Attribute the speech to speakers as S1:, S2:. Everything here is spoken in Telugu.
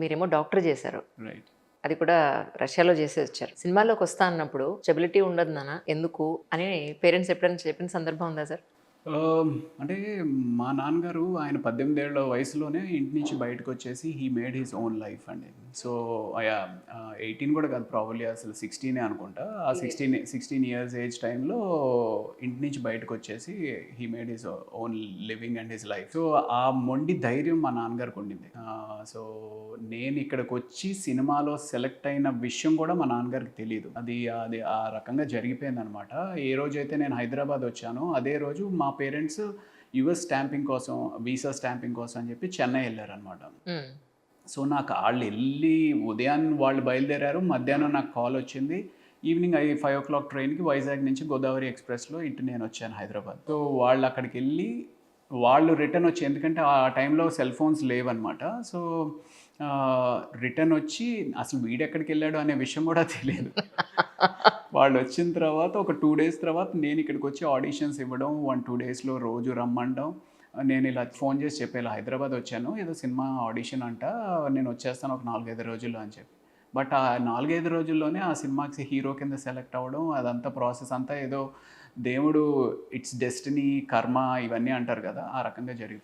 S1: మీరేమో డాక్టర్ చేశారు. అది కూడా రష్యాలో చేసి వచ్చారు. సినిమాలోకి వస్తా అన్నప్పుడు స్టెబిలిటీ ఉండదు నాన్న. ఎందుకు? అని పేరెంట్స్ ఎప్పుడైనా చెప్పిన సందర్భం ఉందా సార్?
S2: అంటే మా నాన్నగారు ఆయన పద్దెనిమిది ఏళ్ళ వయసులోనే ఇంటి నుంచి బయటకు వచ్చేసి he made his own life అండి సో ఎయిటీన్ కూడా కాదు ప్రాబబ్లీ అసలు సిక్స్టీనే అనుకుంటా. ఆ సిక్స్టీన్ సిక్స్టీన్ ఇయర్స్ ఏజ్ టైంలో ఇంటి నుంచి బయటకు వచ్చేసి he made his own living and his life so ఆ మొండి ధైర్యం మా నాన్నగారికి ఉండింది. సో నేను ఇక్కడికి వచ్చి సినిమాలో సెలెక్ట్ అయిన విషయం కూడా మా నాన్నగారికి తెలియదు అది అది ఆ రకంగా జరిగిపోయింది అనమాట ఏ రోజైతే నేను హైదరాబాద్ వచ్చానో అదే రోజు మా పేరెంట్స్ యుఎస్ స్టాంపింగ్ కోసం వీసా స్టాంపింగ్ కోసం అని చెప్పి చెన్నై వెళ్ళారనమాట
S1: మ్మ్.
S2: సో నాకు వాళ్ళు వెళ్ళి ఉదయం వాళ్ళు బయలుదేరారు మధ్యాహ్నం నాకు కాల్ వచ్చింది. Evening I five o'clock ట్రైన్కి వైజాగ్ నుంచి గోదావరి ఎక్స్ప్రెస్లో ఇటు నేను వచ్చాను హైదరాబాద్. సో వాళ్ళు అక్కడికి వెళ్ళి వాళ్ళు రిటర్న్ వచ్చి ఎందుకంటే ఆ టైంలో సెల్ ఫోన్స్ లేవన్నమాట. సో రిటర్న్ వచ్చి అసలు వీడు ఎక్కడికి వెళ్ళాడు అనే విషయం కూడా తెలియదు. వాళ్ళు వచ్చిన తర్వాత ఒక టూ డేస్ తర్వాత నేను ఇక్కడికి వచ్చి ఆడిషన్స్ ఇవ్వడం వన్ టూ డేస్లో రోజు రమ్మండం. నేను ఇలా ఫోన్ చేసి చెప్పేలా హైదరాబాద్ వచ్చాను ఏదో సినిమా ఆడిషన్ అంట నేను వచ్చేస్తాను ఒక నాలుగైదు రోజుల్లో అని చెప్పి. బట్ ఆ నాలుగైదు రోజుల్లోనే ఆ సినిమాకి హీరో కింద సెలెక్ట్ అవ్వడం అదంతా ప్రాసెస్ అంతా ఏదో దేవుడు ఇట్స్ డెస్టినీ కర్మ ఇవన్నీ అంటారు కదా ఆ రకంగా జరుగుతాయి